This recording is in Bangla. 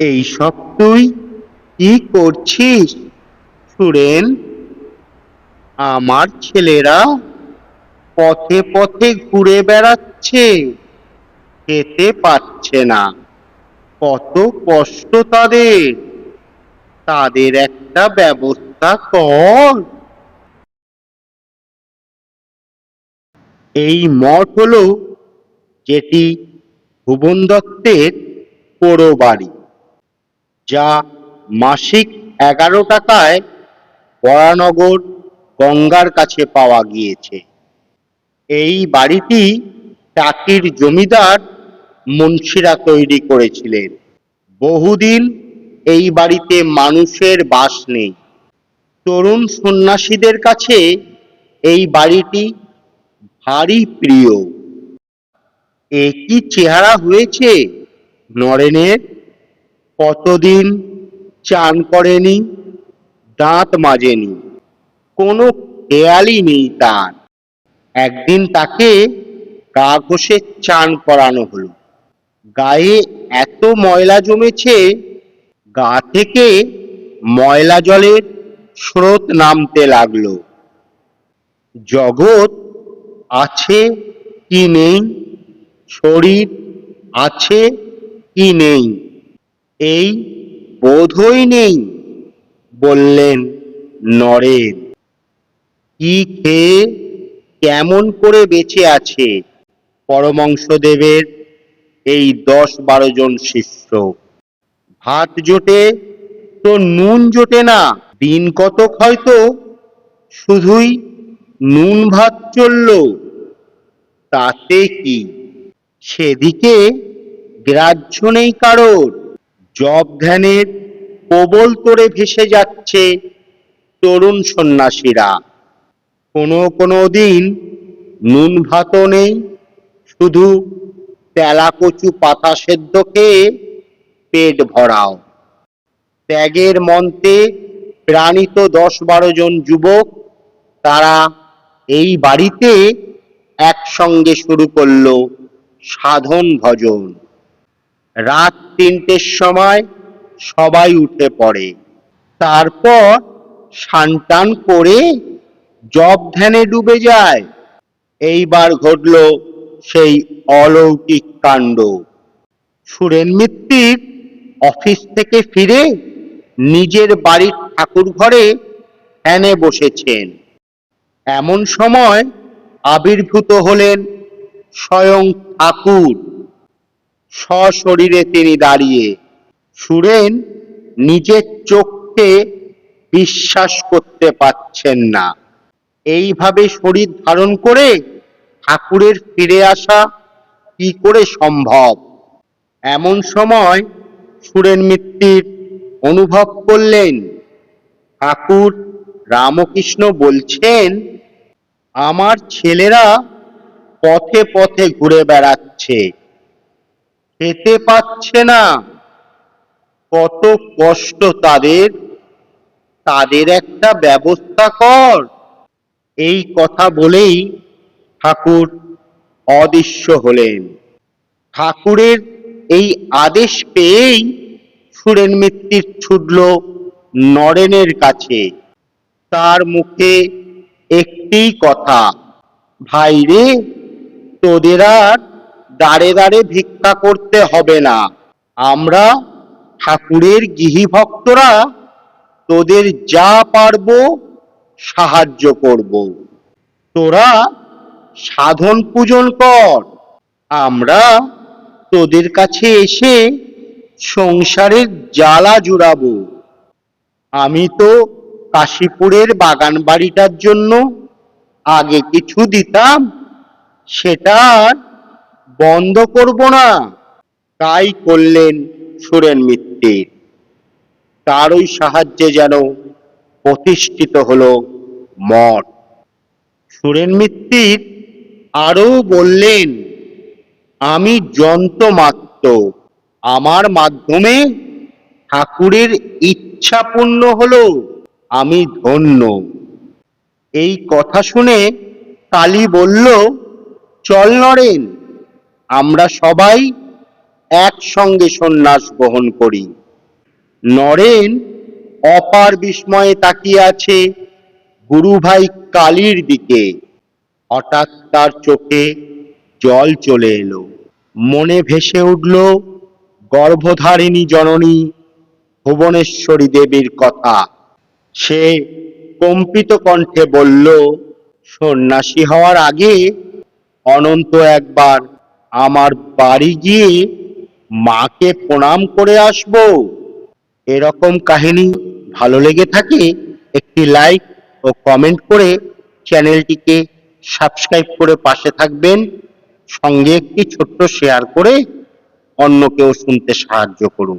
এইসব তুই কি করছিস? সুরেন আমার ছেলেরা পথে পথে ঘুরে বেড়াচ্ছে খেতে পাচ্ছে না। কত কষ্ট তাদের। তাদের একটা ব্যবস্থা কর। এই মঠ হলো যেটি ভুবন দত্তের পোড়ো বাড়ি। যা মাসিক এগারো টাকায় বরানগর গঙ্গার কাছে পাওয়া গিয়েছে। এই বাড়িটি টাকির জমিদার মুন্সিরা তৈরি করেছিলেন। বহুদিন এই বাড়িতে মানুষের বাস নেই। তরুণ সন্ন্যাসীদের কাছে এই বাড়িটি ভারী প্রিয়। এ কি চেহারা হয়েছে নরেনের? কতদিন চান করেনি? দাঁত মাজেনি। কোনো খেয়ালই নেই তার। একদিন তাকে গা ঘষে চান করানো হলো। গায়ে এত ময়লা জমেছে, গা থেকে ময়লা জলের স্রোত নামতে লাগল। জগৎ আছে কি নেই? শরীর আছে কি নেই? এই বোধই নেই, বললেন নরেন। কি খেয়ে কেমন করে বেঁচে আছে পরমংশদেবের এই দশ বারো জন শিষ্য? ভাত জোটে তো নুন জোটে না, দিন কতক হয়তো শুধুই নুন ভাত চলল। তাতে কি? সেদিকে গ্রাহ্য নেই কারোর। জব ধ্যানের প্রবল তোরে ভেসে যাচ্ছে তরুণ সন্ন্যাসীরা। কোনো কোনো দিন নুন ভাতও নেই, শুধু তেলা কচু পাতা সেদ্ধ খেয়ে পেট ভরাও। ত্যাগের মন্ত্রে প্রাণিত দশ বারো জন যুবক তারা এই বাড়িতে একসঙ্গে শুরু করল সাধন ভজন। রাত তিনটের সময় সবাই উঠে পড়ে। তারপর সানটান করে জব ধ্যানে ডুবে যায়। এইবার ঘটল সেই অলৌকিক কাণ্ড। সুরেন মিত্তির অফিস থেকে ফিরে নিজের বাড়ির ঠাকুর ঘরে ধ্যানে বসেছেন। এমন সময় আবির্ভূত হলেন স্বয়ং ঠাকুর। সশরীরে তিনি দাঁড়িয়ে সুরেন নিজের চোখকে বিশ্বাস করতে পারছেন না। এইভাবে শরীর ধারণ করে ঠাকুরের ফিরে আসা কি করে সম্ভব? এমন সময় সুরেন মিত্তির অনুভব করলেন, ঠাকুর, রামকৃষ্ণ বলছেন, আমার ছেলেরা পথে পথে ঘুরে বেড়াচ্ছে। খেতে পাচ্ছে না। কত কষ্ট তাদের। তাদের একটা ব্যবস্থা কর। এই কথা বলেই ঠাকুর অদৃশ্য হলেন। ঠাকুরের এই আদেশ পেয়েই সুরেন মিত্তির ছুটল নরেনের কাছে। তার মুখে একটি কথা, ভাই রে, তোদের আর দাঁড়ে দাঁড়ে ভিক্ষা করতে হবে না। আমরা ঠাকুরের গৃহী ভক্তরা তোদের যা পারব সাহায্য করব। তোরা সাধন পূজন কর। আমরা তোদের কাছে এসে সংসারের জ্বালা জুড়াবো। আমি তো কাশীপুরের বাগান বাড়িটার জন্য আগে কিছু দিতাম, সেটা বন্ধ করব না। তাই করলেন সুরেন মিত্তির তার ওই সাহায্যে যেন প্রতিষ্ঠিত হল মঠ। সুরেন মিত্তির আরও বললেন, আমি যন্ত্র মাত্র আমার মাধ্যমে ঠাকুরের ইচ্ছা পূর্ণ হলো। আমি ধন্য। এই কথা শুনে কালী বলল, চল নরেন। আমরা সবাই একসঙ্গে সন্ন্যাস গ্রহণ করি। নরেন অপার বিস্ময়ে তাকিয়ে আছে গুরুভাই কালীর দিকে। হঠাৎ তার চোখে জল চলে এলো। মনে ভেসে উঠল গর্ভধারিণী জননী ভুবনেশ্বরী দেবীর কথা। সে কম্পিত কণ্ঠে বলল, সন্ন্যাসী হওয়ার আগে অনন্ত একবার আমার বাড়ি গিয়ে মাকে প্রণাম করে আসব। এরকম কাহিনী ভালো লেগে থাকে, একটি লাইক ও কমেন্ট করে চ্যানেলটিকে সাবস্ক্রাইব করে পাশে থাকবেন। সঙ্গে একটি ছোট্ট শেয়ার করে অন্যকেও শুনতে সাহায্য করুন।